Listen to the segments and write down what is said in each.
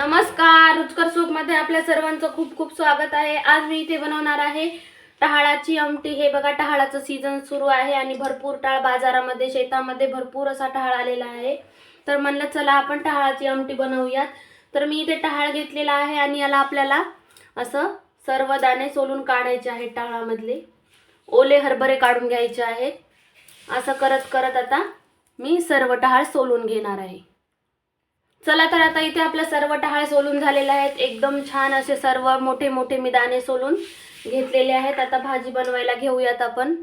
नमस्कार रुचकर सूपमध्ये आपल्या सर्वांचं खूप खूप स्वागत आहे. आज मी इथे बनवणार आहे टहाळाची आमटी. हे बघा टहाळाचं सीझन सुरू आहे आणि भरपूर टाळ बाजारामध्ये शेतामध्ये भरपूर असा टहाळ आलेला आहे. तर म्हणलं चला आपण टहाळाची आमटी बनवूयात. तर मी इथे टहाळ घेतलेला आहे आणि याला आपल्याला असं सर्व दाणे सोलून काढायचे आहेत टहाळामधले. ओले हरभरे काढून घ्यायचे आहेत असं करत करत आता मी सर्व टहाळ सोलून घेणार आहे. चला तर आता इथे आपल्या सर्व टहाळ सोलून झालेले आहेत. एकदम छान असे सर्व मोठे मोठे मी दाणे सोलून घेतलेले आहेत. आता भाजी बनवायला घेऊयात आपण.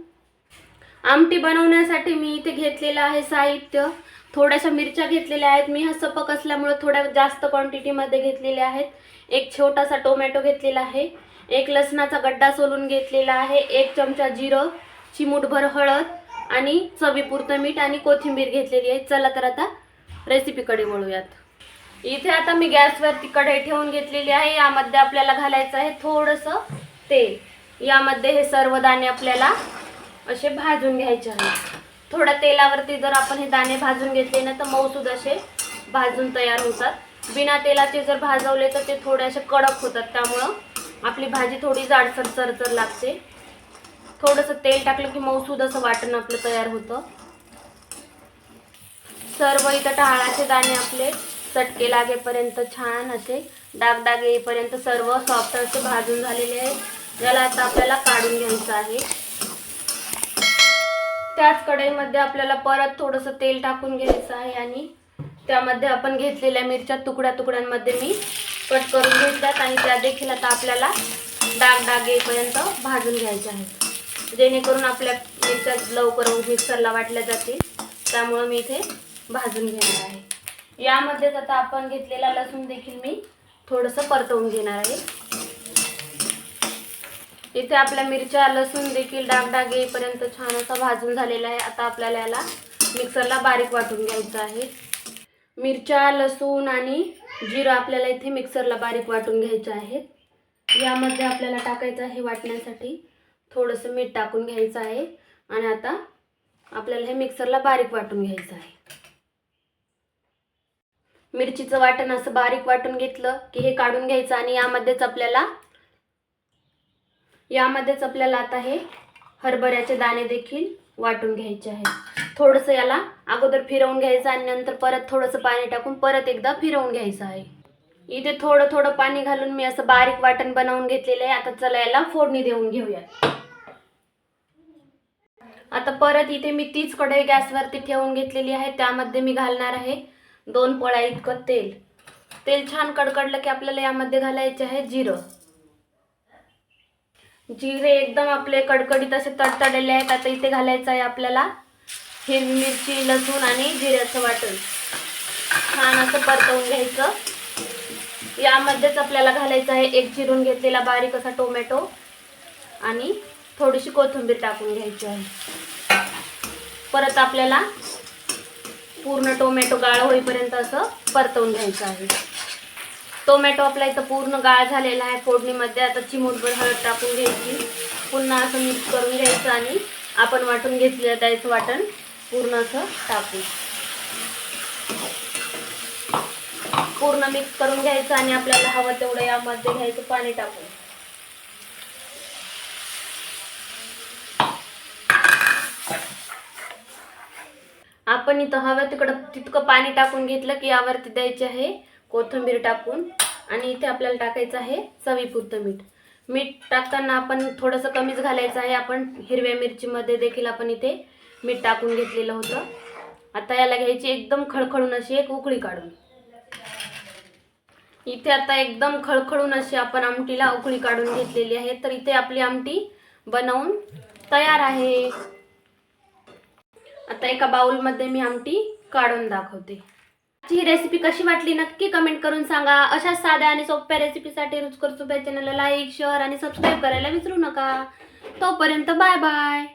आमटी बनवण्यासाठी मी इथे घेतलेलं आहे साहित्य. थोड्याशा मिरच्या घेतलेल्या आहेत. मी हा सपक असल्यामुळे थोड्या जास्त क्वांटिटीमध्ये घेतलेल्या आहेत. एक छोटासा टोमॅटो घेतलेला आहे. एक लसणाचा गड्डा सोलून घेतलेला आहे. एक चमचा जिरं चिमूटभर हळद आणि चवीपुरतं मीठ आणि कोथिंबीर घेतलेली आहे. चला तर आता रेसिपीकडे वळूयात. इथे आता मी गॅसवरती कढई ठेवून घेतलेली आहे. यामध्ये आपल्याला घालायचं आहे थोडंसं तेल. यामध्ये हे सर्व दाणे आपल्याला असे भाजून घ्यायचे आहे थोड्या तेलावरती जर आपण हे दाणे भाजून घेतले ना तर मऊसूद असे भाजून तयार होतात. बिना तेलाचे जर भाजवले तर ते थोडेसे कडक होतात. त्यामुळं आपली भाजी थोडी जाडसर चरचर लागते. थोडंसं तेल टाकलं की मऊसूद असं वाटण आपलं तयार होतं. सर्व इथं टाळाचे दाणे आपले चटके लागेपर्यंत छान असे डागडाग येईपर्यंत सर्व सॉफ्ट असे भाजून झालेले आहे ज्याला आता आपल्याला काढून घ्यायचं आहे. त्याच कढईमध्ये आपल्याला परत थोडंसं तेल टाकून घ्यायचं आहे आणि त्यामध्ये आपण घेतलेल्या मिरच्या तुकड्या तुकड्यांमध्ये मी कट करून घेतल्यात आणि त्या देखील आता आपल्याला डाग डाग येईपर्यंत भाजून घ्यायच्या आहेत. जेणेकरून आपल्या मिरच्या लवकर मिक्सरला वाटल्या जातील. त्यामुळं मी इथे भाजून घेणार आहे. यामध्येच आता आपण घेतलेला लसूण देखील मी थोडंसं परतवून घेणार आहे. इथे आपल्या मिरच्या लसूण देखील डाग येईपर्यंत छान असा भाजून झालेला आहे. आता आपल्याला याला मिक्सरला बारीक वाटून घ्यायचं आहे. मिरच्या लसूण आणि जिरं आपल्याला इथे मिक्सरला बारीक वाटून घ्यायचं आहे. यामध्ये आपल्याला टाकायचं आहे वाटण्यासाठी. थोडंसं मीठ टाकून घ्यायचं आहे. आणि आता आपल्याला हे मिक्सरला बारीक वाटून घ्यायचं आहे. मिरचीचं वाटण असं बारीक वाटून घेतलं की हे काढून घ्यायचं आणि यामध्येच आपल्याला यामध्येच आपल्याला आता हे हरभऱ्याचे दाणे देखील वाटून घ्यायचे आहे थोडंसं याला अगोदर फिरवून घ्यायचं आणि नंतर परत थोडंसं पाणी टाकून परत एकदा फिरवून घ्यायचं आहे. इथे थोडं थोडं पाणी घालून मी असं बारीक वाटण बनवून घेतलेलं आहे. आता चला याला फोडणी देऊन घेऊया आता परत इथे मी तीच कढई गॅसवरती ठेवून घेतलेली आहे. त्यामध्ये मी घालणार आहे दोन पोळ्या इतकं तेल. तेल छान कडकडलं की आपल्याला यामध्ये घालायचे आहे जिरं. जिरे एकदम आपले कडकडीत असे तडतडलेले आहेत. आता इथे घालायचं आहे आपल्याला हिरवी मिरची लसूण आणि जिऱ्याचं वाटण. छान असं परतवून घ्यायचं. यामध्येच आपल्याला घालायचं आहे एक चिरून घेतलेला बारीक असा टोमॅटो आणि थोडीशी कोथिंबीर टाकून घ्यायची आहे. परत आपल्याला पूर्ण टोमॅटो गाळ होईपर्यंत असं परतवून घ्यायचं आहे. टोमॅटो आपला इथं पूर्ण गाळ झालेला आहे फोडणीमध्ये. आता चिमूटभर हळद टाकून घ्यायची. पुन्हा असं मिक्स करून घ्यायचं आणि आपण वाटून घेतलेलं त्याचं वाटण पूर्ण असं टाकू. पूर्ण मिक्स करून घ्यायचं आणि आपल्याला हवं तेवढं यामध्ये घ्यायचं पाणी टाकून. आपण इथं हवं तिकडं तितकं पाणी टाकून घेतलं की यावरती द्यायचे आहे. कोथिंबीर टाकून आणि इथे आपल्याला टाकायचं आहे चवीपुरतं मीठ. मीठ टाकताना आपण थोडंसं कमीच घालायचं आहे. आपण हिरव्या मिरचीमध्ये देखील आपण इथे मीठ टाकून घेतलेलं होतं. आता याला घ्यायची एकदम खळखळून अशी एक उकळी काढून. इथे आता एकदम खळखळून अशी आपण आमटीला उकळी काढून घेतलेली आहे. तर इथे आपली आमटी बनवून तयार आहे. आता एका बाउलमध्ये मी आमटी काढून दाखवते. ही रेसिपी कशी वाटली नक्की कमेंट करून सांगा. अशा साध्या आणि सोप्या रेसिपीसाठी रुचकर सुप्या चॅनलला लाईक शेअर आणि सबस्क्राईब करायला विसरू नका. तोपर्यंत बाय बाय